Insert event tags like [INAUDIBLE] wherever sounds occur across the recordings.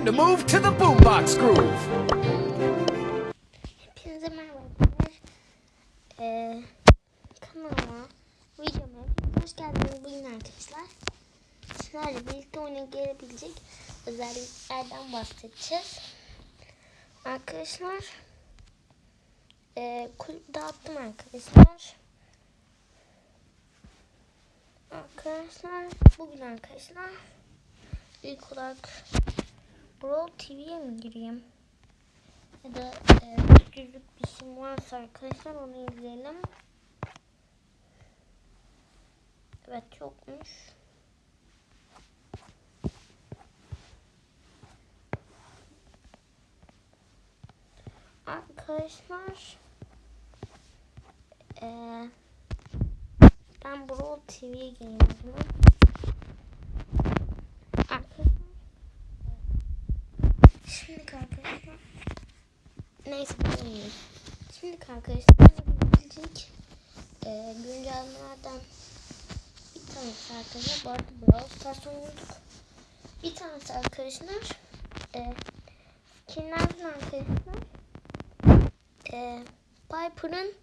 time to move to the boombox groove. Hepinize merhaba. Ee, kanalıma, videoma hoş geldiniz bugün arkadaşlar. Sizlerle birlikte oyuna gelebilecek özelliklerden bahsedeceğiz. Arkadaşlar, ee, kulüp dağıttım arkadaşlar. Arkadaşlar, bugün arkadaşlar ilk olarak Brawl TV'ye mi gireyim? Ya da e, bir şey varsa arkadaşlar onu izleyelim. Evet yokmuş. Arkadaşlar e, ben Brawl TV'ye gireyim. Arkadaşlar Şimdi arkadaşlar Neyse oynayayım. Şimdi arkadaşlar gelecek e, güncellemelerden bir tanesi arkadaşlar. Bu arada Brawl Stars oynuyorduk. Bir tanesi arkadaşlar e, skinlerden arkadaşlar e, Piper'ın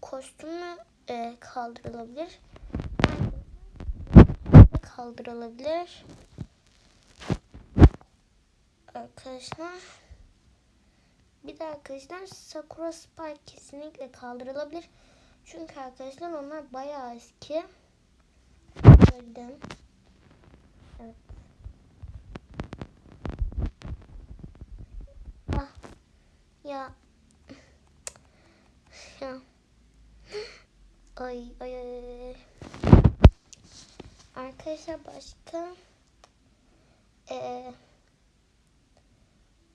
kostümü e, kaldırılabilir. Kaldırılabilir. Arkadaşlar bir de arkadaşlar Sakura Spike kesinlikle kaldırılabilir. Çünkü arkadaşlar onlar bayağı eski. Gördüm. Evet. Ah. Ya. [LAUGHS] Ya. Ay ay ay. ay. Arkadaşlar başka eee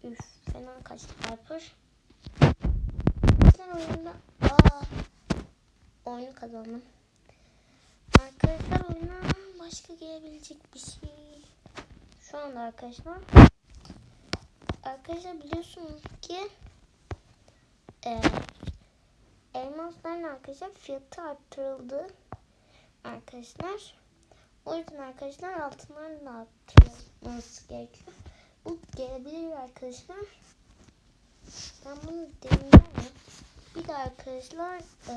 Üf fena kaçtı Piper. Sen oyunda aa oyunu kazandım. Arkadaşlar oyuna başka gelebilecek bir şey. Şu anda arkadaşlar. Arkadaşlar biliyorsunuz ki e, elmasların arkadaşlar fiyatı arttırıldı. Arkadaşlar. O yüzden arkadaşlar altınların da arttırılması gerekiyor. Bu gelebilir arkadaşlar. Ben bunu deneyeceğim. Bir de arkadaşlar e,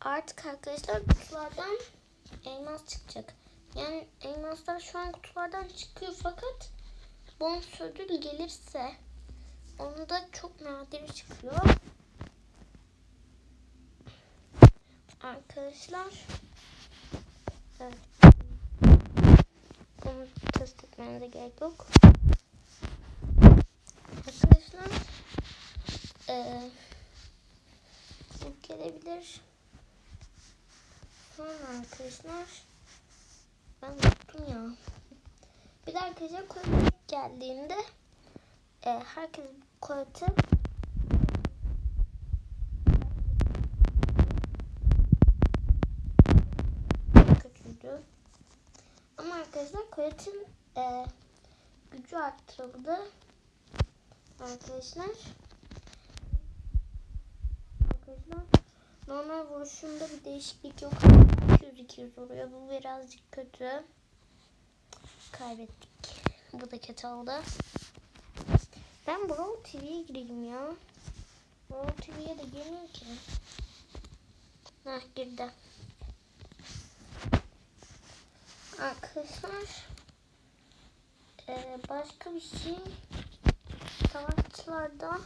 artık arkadaşlar kutulardan elmas çıkacak. Yani elmaslar şu an kutulardan çıkıyor fakat bonus ödül gelirse onu da çok nadir çıkıyor. Arkadaşlar evet. Bunu test etmenize gerek yok. Arkadaşlar ee, bu gelebilir. Sonra arkadaşlar ben unuttum ya. Bir de arkadaşlar koyun geldiğinde e, herkes koyatı kötüydü. Ama arkadaşlar Koyat'ın e, gücü arttırıldı. Arkadaşlar. Arkadaşlar normal vuruşunda bir değişiklik yok. 200-200 oluyor. Bu birazcık kötü. Kaybettik. Bu da kötü oldu. Ben Brawl TV'ye gireyim ya. Brawl TV'ye de girmiyor ki. Hah girdi. Arkadaşlar ee, başka bir şey. Savaşçılarda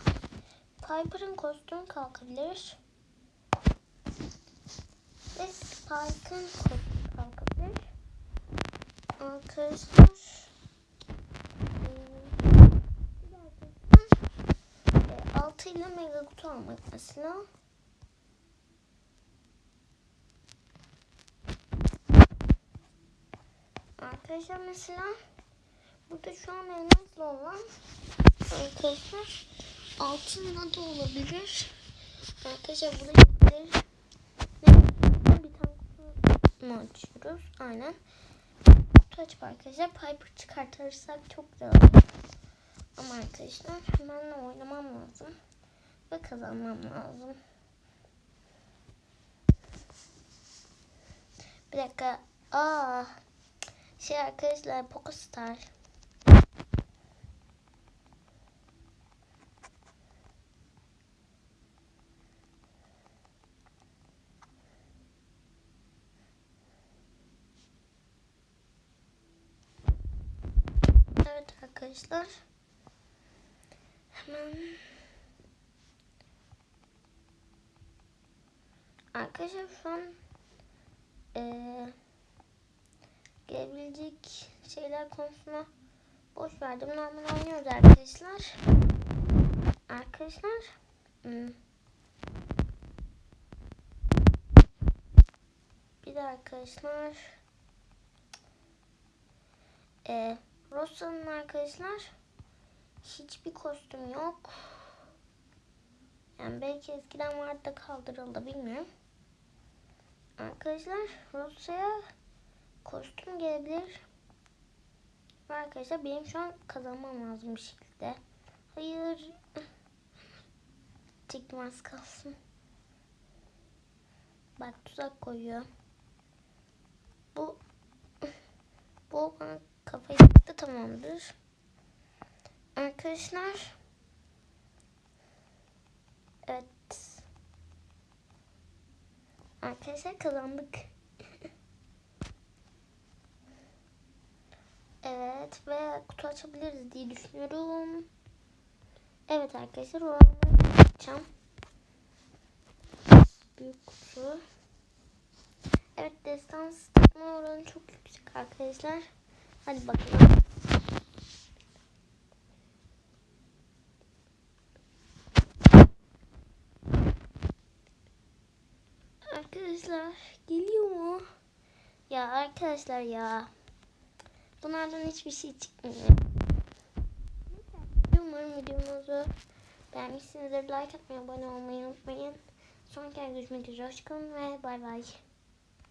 Piper'ın kostümü kalkabilir. Ve Spike'ın kostümü kalkabilir. Arkadaşlar e, 6 ile mega kutu almak mesela Arkadaşlar mesela burada şu an elmasla olan arkadaşlar altınla da olabilir. Arkadaşlar. Ne? Bir tane açıyoruz? Aynen. Kutu açıp arkadaşlar Piper çıkartırsak çok güzel olur. Ama arkadaşlar hemen oynamam lazım. Ve kazanmam lazım. Bir dakika. Aa. Şey arkadaşlar Pokestar. Evet arkadaşlar. Hemen Arkadaşlar şu an ee, gelebilecek şeyler konusuna boş verdim. Normal oynuyoruz arkadaşlar. Arkadaşlar hmm. bir de arkadaşlar eee Rosa'nın arkadaşlar hiçbir kostüm yok. Yani belki eskiden vardı da kaldırıldı bilmiyorum. Arkadaşlar Rosa'ya kostüm gelebilir. Arkadaşlar benim şu an kazanmam lazım bir şekilde. Hayır. Çektim az kalsın. Bak tuzak koyuyor. Bu bu bana kafayı yaktı tamamdır. Arkadaşlar Evet. Arkadaşlar kazandık. Evet ve kutu açabiliriz diye düşünüyorum. Evet arkadaşlar oranları açacağım. Büyük kutu. Evet destans tutma oranı çok yüksek arkadaşlar. Hadi bakalım. Arkadaşlar geliyor mu? Ya arkadaşlar ya. Bunlardan hiçbir şey çıkmıyor. Umarım videomuzu beğenmişsinizdir. Like atmayı, abone olmayı unutmayın. Sonraki görüşmek üzere. Hoşçakalın ve bay bay.